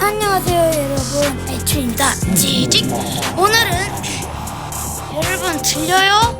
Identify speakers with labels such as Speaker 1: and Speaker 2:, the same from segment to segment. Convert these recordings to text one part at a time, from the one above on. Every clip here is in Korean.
Speaker 1: 안녕하세요 여러분. 애초입니다. 지직. 오늘은 여러분 들려요?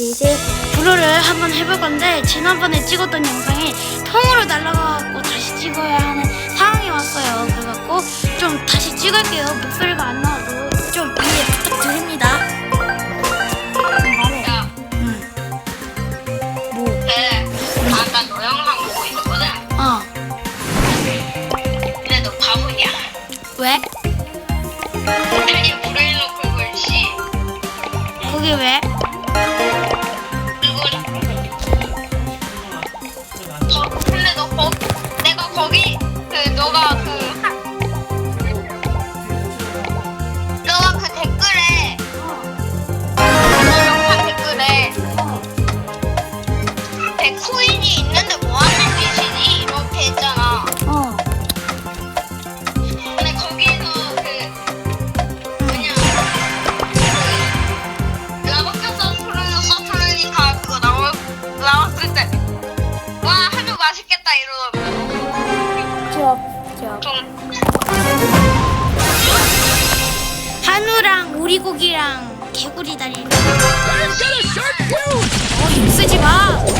Speaker 1: 주입니다. 이제 블루를 한번 해볼 건데 지난번에 찍었던 영상이 통으로 날아가고 다시 찍어야 하는 상황이 왔어요. 그래갖고 좀 다시 찍을게요. 목소리가 안 나와도 그
Speaker 2: 너가 그 하- 너가 그 댓글에 너 영상 댓글에 백 코인이 있는데 뭐하는 짓이니? 이렇게 했잖아
Speaker 1: 어.
Speaker 2: 근데 거기에서 그 뭐냐 그 라바껴서 푸르는 서투르니까 그거 나올 나왔을 때와 아주 맛있겠다 이러더라고
Speaker 1: 한우랑 오리고기랑 개구리 다리. 어, 입 쓰지 마.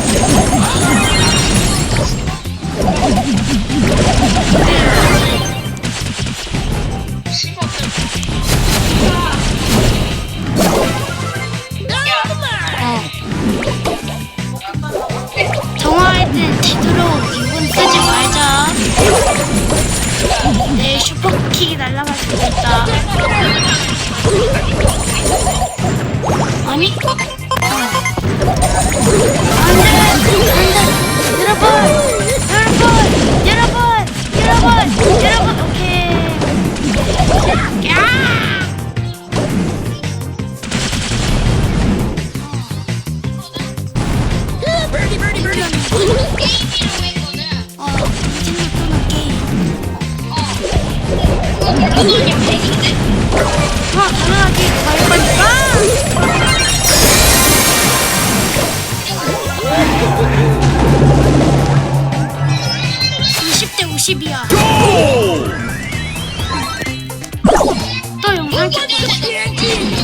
Speaker 1: 이십 대 50이야. 또 영상 찍고 있어.